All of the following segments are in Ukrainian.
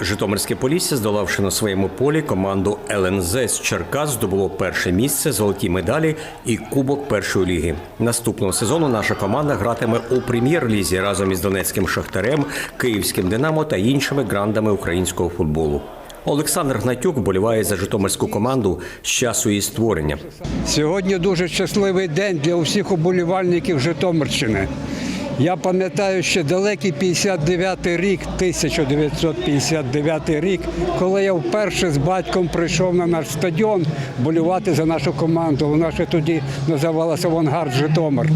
Житомирське Полісся, здолавши на своєму полі команду ЛНЗ з Черкас, здобуло перше місце, золоті медалі і кубок першої ліги. Наступного сезону наша команда гратиме у прем'єр-лізі разом із Донецьким Шахтарем, Київським Динамо та іншими грандами українського футболу. Олександр Гнатюк вболіває за Житомирську команду з часу її створення. Сьогодні дуже щасливий день для усіх уболівальників Житомирщини. Я пам'ятаю ще далекий 59-й рік, 1959 рік, коли я вперше з батьком прийшов на наш стадіон болювати за нашу команду. Вона ще тоді називалася Авангард Житомир.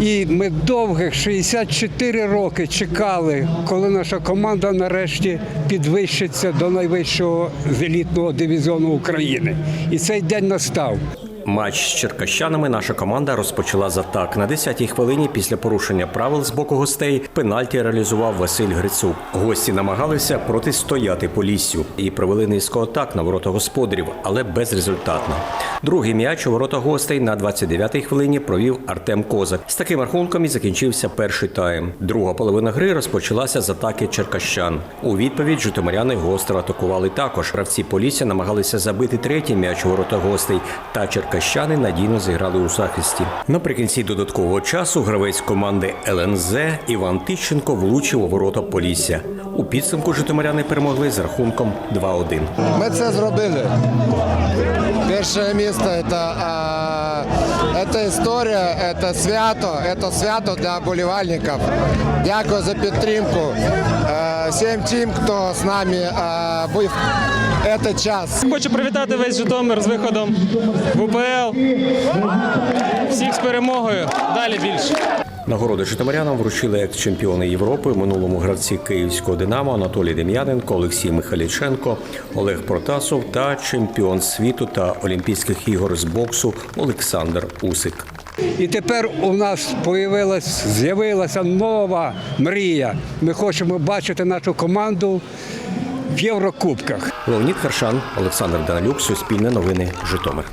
І ми довгих 64 роки чекали, коли наша команда нарешті підвищиться до найвищого елітного дивізіону України. І цей день настав. Матч з черкащанами наша команда розпочала з атак. На 10-й хвилині після порушення правил з боку гостей пенальті реалізував Василь Грицук. Гості намагалися протистояти Поліссю і провели низку атак на ворота господарів, але безрезультатно. Другий м'яч у ворота гостей на 29-й хвилині провів Артем Козак. З таким рахунком і закінчився перший тайм. Друга половина гри розпочалася з атаки черкащан. У відповідь житомиряни гостро атакували також. Гравці Полісся намагалися забити третій м'яч у ворота гостей, та черкащани надійно зіграли у захисті. Наприкінці додаткового часу гравець команди ЛНЗ Іван Тищенко влучив у ворота Полісся. У підсумку житомиряни перемогли з рахунком 2-1. Ми це зробили. Перше місце це, це історія, це свято, це свято для болівальників. Дякую за підтримку. Е, Всім тим, хто з нами а, був цей час. Хочу привітати весь Житомир з виходом в УПЛ. Всіх з перемогою. Далі більше. Нагороди житомирянам вручили екс-чемпіони Європи минулому гравці київського Динамо Анатолій Дем'яненко, Олексій Михайліченко, Олег Протасов та чемпіон світу та Олімпійських ігор з боксу Олександр Усик. І тепер у нас з'явилася нова мрія. Ми хочемо бачити нашу команду в Єврокубках. Леонід Харшан, Олександр Данилюк, Суспільне новини, Житомир.